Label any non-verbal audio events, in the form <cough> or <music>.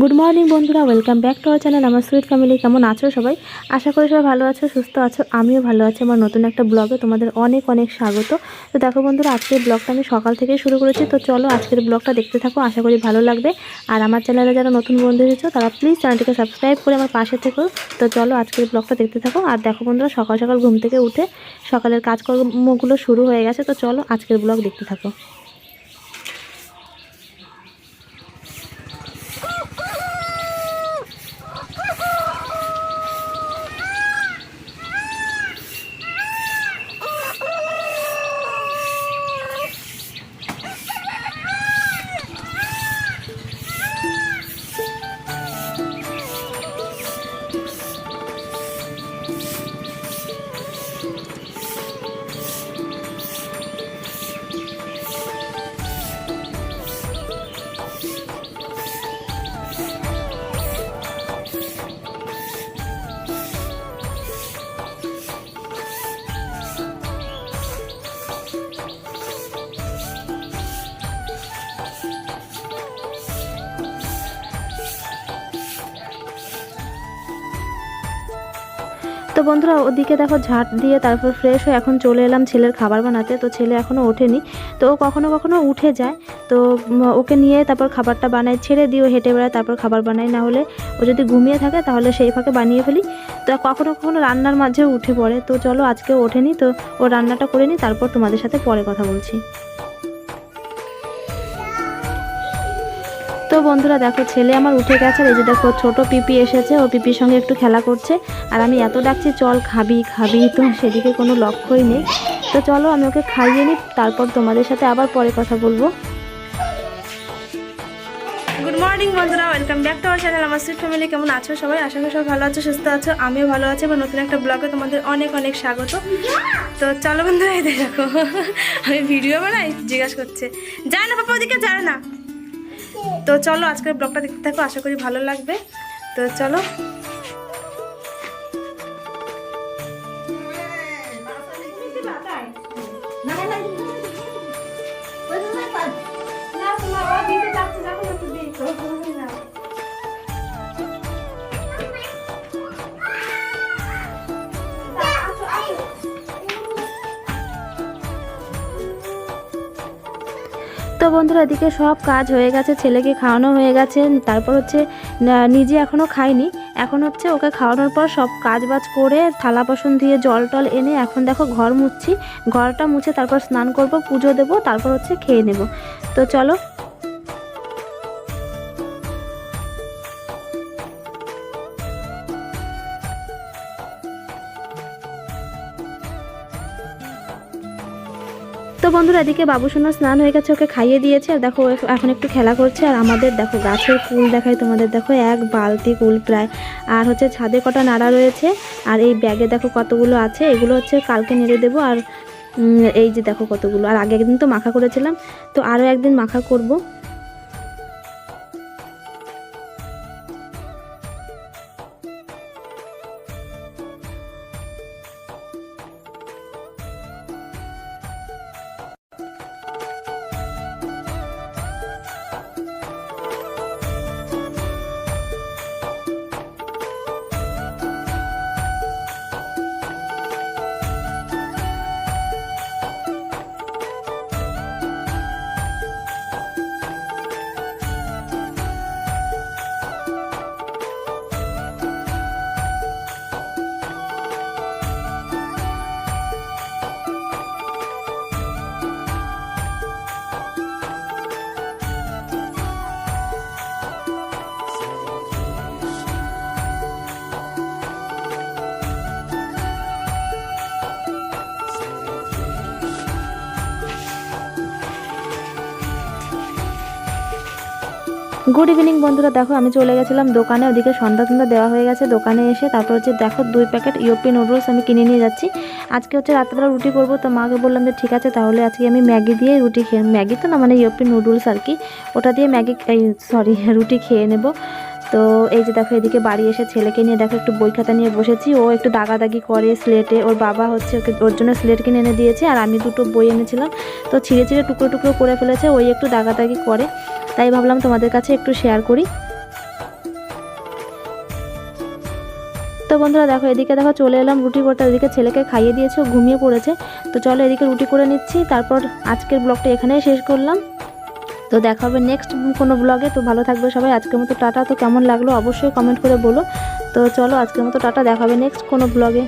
Good morning বন্ধুরা। Welcome back to our channel আমার sweet family কেমন আছো সবাই? আশা করি সবাই ভালো আছো, সুস্থ আছো। আমিও ভালো আছি। আমার নতুন একটা ব্লগে তোমাদের অনেক অনেক স্বাগত। তো দেখো বন্ধুরা, আজকের ব্লগটা আমি সকাল থেকে শুরু করেছি। তো চলো আজকের ব্লগটা দেখতে থাকো। আশা করি ভালো লাগবে। আর আমার চ্যানেলে যারা নতুন বন্ধু এসেছ তারা প্লিজ চ্যানেলটিকে সাবস্ক্রাইব করে আমার পাশে থেকো। তো চলো আজকের ব্লগটা দেখতে থাকো। আর দেখো বন্ধুরা, সকাল সকাল ঘুম থেকে উঠে সকালের কাজকর্মগুলো শুরু হয়ে গেছে। তো চলো আজকের ব্লগ দেখতে থাকো। তো বন্ধুরা, ওদিকে দেখো ঝাঁট দিয়ে তারপর ফ্রেশ হয়ে এখন চলে এলাম ছেলের খাবার বানাতে। তো ছেলে এখনও ওঠেনি। তো ও কখনো কখনো উঠে যায়। তো ওকে নিয়ে তারপর খাবারটা বানাই ছেড়ে দিয়ে হেঁটে বেড়ায়, তারপর খাবার বানাই না হলে ও যদি ঘুমিয়ে থাকে, তাহলে সেই ফাঁকে বানিয়ে ফেলি। তো কখনো কখনো রান্নার মাঝেও উঠে পড়ে। তো চলো, আজকে ওঠেনি। তো ও রান্নাটা করে নিই তারপর তোমাদের সাথে পরে কথা বলছি। তো বন্ধুরা দেখো, ছেলে আমার উঠে গেছে এই যে দেখো, ছোট পিপি এসেছে, ও পিপির সঙ্গে একটু খেলা করছে। আর আমি এত ডাকছি, চল খাবি খাবি তো, সেদিকে কোনো লক্ষ্যই নেই। তো চলো, আমি ওকে খাইয়ে নিই তারপর তোমাদের সাথে আবার পরে কথা বলব। গুড মর্নিং বন্ধুরা welcome back to our channel আমার সুইট ফ্যামিলি কেমন আছো সবাই? আশা করি সবাই ভালো আছো, সুস্থ আছো, আমিও ভালো আছি, এবং নতুন একটা ব্লগে তোমাদের অনেক অনেক স্বাগত। তো চলো বন্ধুরা, এই দেখো, আমি ভিডিও বানাই, জিজ্ঞাসা করছে, যায় না পাপা ওদিকে? যায় না। তো চলো আজকের ব্লগটা দেখতে থাকো আশা করি ভালো লাগবে তো চলো তো বন্ধুরা, এদিকে সব কাজ হয়ে গেছে, ছেলেকে খাওয়ানো হয়ে গেছে, তারপর হচ্ছে নিজে এখনও খাইনি। এখন হচ্ছে ওকে খাওয়ানোর পর সব কাজ বাজ করে থালা বাসন দিয়ে জল টল এনে এখন দেখো ঘর মুছছি। ঘরটা মুছে তারপর স্নান করব, পুজো দেব, তারপর হচ্ছে খেয়ে নেব। তো চলো তো বন্ধুরা, এদিকে বাবুসোনা স্নান হয়ে গেছে, ওকে খাইয়ে দিয়েছে। আর দেখো এখন একটু খেলা করছে। আর আমাদের দেখো, গাছের কুল দেখায় তোমাদের। দেখো, এক বালতি কুল প্রায়। আর হচ্ছে ছাদে কটা নাড়া রয়েছে। আর এই ব্যাগে দেখো কতগুলো আছে। এগুলো হচ্ছে কালকে নেড়ে দেবো। আর এই যে দেখো কতগুলো। আর আগে একদিন তো মাখা করেছিলাম। তো আরও একদিন মাখা করব। গুড ইভিনিং বন্ধুরা। দেখো, আমি চলে গেছিলাম দোকানে। ওদিকে সন্ধ্যা সন্ধ্যা দেওয়া হয়ে গেছে দোকানে এসে। তারপর হচ্ছে, দেখো, দুই প্যাকেট ইউপি নুডলস আমি কিনে নিয়ে যাচ্ছি। আজকে হচ্ছে রাত্রেবেলা রুটি করব। তো মাকে বললাম যে, ঠিক আছে, তাহলে আজকে আমি ম্যাগি দিয়ে রুটি খেয়ে ম্যাগি তো না মানে ইউপি নুডলস আর কি। ওটা দিয়ে ম্যাগি সরি <laughs> রুটি খেয়ে নেব। তো এই যে দেখো, এদিকে বাড়ি এসে ছেলেকে নিয়ে দেখো, একটু বই খাতা নিয়ে বসেছি। ও একটু দাগাদাগি করে স্লেটে ওর বাবা হচ্ছে ওকে, ওর জন্য স্লেট কিনে এনে দিয়েছে। আর আমি দুটো বই এনেছিলাম। তো ছিঁড়ে ছিঁড়ে টুকরো টুকরো করে ফেলেছে। ওই একটু দাগাদাগি করে। তাই ভাবলাম তোমাদের কাছে একটু শেয়ার করি। তো বন্ধুরা দেখো, এদিকে দেখো চলে এলাম রুটি করতে এদিকে ছেলেকে খাইয়ে দিয়েছে ঘুমিয়ে পড়েছে। তো চলো এদিকে রুটি করে নিচ্ছি, তারপর আজকের ব্লগটা এখানেই শেষ করলাম। তো দেখা হবে নেক্সট কোনো ব্লগে। তো ভালো থাকবে সবাই, আজকের মতো টাটা। তো কেমন লাগল অবশ্যই কমেন্ট করে বলো। তো চলো আজকের মতো টাটা, দেখা হবে নেক্সট কোনো ব্লগে।